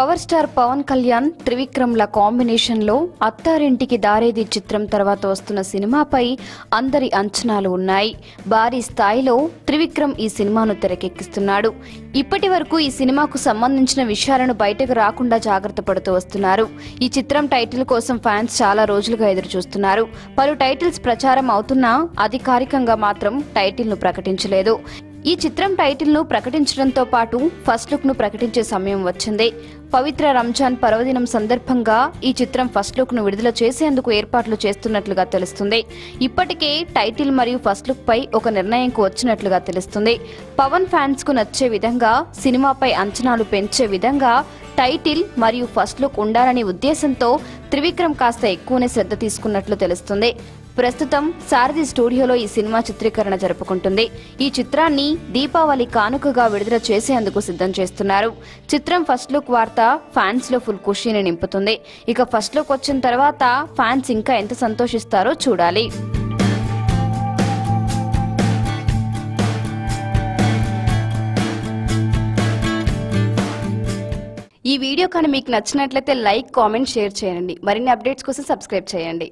Power star Pawan Kalyan త్రివిక్రమ్ల కాంబినేషన్లో అత్తారింటికి దారేది చిత్రం తర్వాత వస్తున్న సినిమాపై అందరి అంచనాలు ఉన్నాయి. భారీ స్థాయిలో త్రివిక్రమ్ ఈ సినిమాను తెరకెక్కిస్తున్నాడు. ఇప్పటి వరకు ఈ సినిమాకు సంబంధించిన విషయాలను బయటకు రాకుండా జాగ్రత్త పడుతూ వస్తున్నారు. ఈ చిత్రం టైటిల్ కోసం ఫ్యాన్స్ చాలా రోజులుగా ఎదురు చూస్తున్నారు పలు టైటిల్స్ ప్రచారం అవుతున్నా అధికారికంగా మాత్రం టైటిల్ను ప్రకటించలేదు. ఈ చిత్రం టైటిల్ను ప్రకటించడంతో పాటు ఫస్ట్ లుక్ను ప్రకటించే సమయం వచ్చింది. పవిత్ర రంజాన్ పర్వదినం సందర్భంగా ఈ చిత్రం ఫస్ట్ లుక్ను విడుదల చేసేందుకు ఏర్పాట్లు చేస్తున్నట్లుగా తెలుస్తుంది. ఇప్పటికే టైటిల్ మరియు ఫస్ట్ లుక్ పై ఒక నిర్ణయంకు వచ్చినట్లుగా తెలుస్తుంది. పవన్ ఫ్యాన్స్కు నచ్చే విధంగా సినిమాపై అంచనాలు పెంచే విధంగా టైటిల్ మరియు ఫస్ట్ లుక్ ఉండాలనే ఉద్దేశంతో త్రివిక్రమ్ కాస్త ఎక్కువనే శ్రద్ధ తీసుకున్నట్లు తెలుస్తుంది. ప్రస్తుతం సారథి స్టూడియోలో ఈ సినిమా చిత్రీకరణ జరుపుకుంటుంది. ఈ చిత్రాన్ని దీపావళి కానుకగా విడుదల చేసేందుకు సిద్ధం చేస్తున్నారు. చిత్రం ఫస్ట్ లుక్ వార్త ఫ్యాన్స్లో ఫుల్ ఖుషీని నింపుతుంది. ఇక ఫస్ట్ లుక్ వచ్చిన తర్వాత ఫ్యాన్స్ ఇంకా ఎంత సంతోషిస్తారో చూడాలి. ఈ వీడియో కానీ మీకు నచ్చినట్లయితే లైక్ కామెంట్ షేర్ చేయండి. మరిన్ని అప్డేట్స్ కోసం సబ్స్క్రైబ్ చేయండి.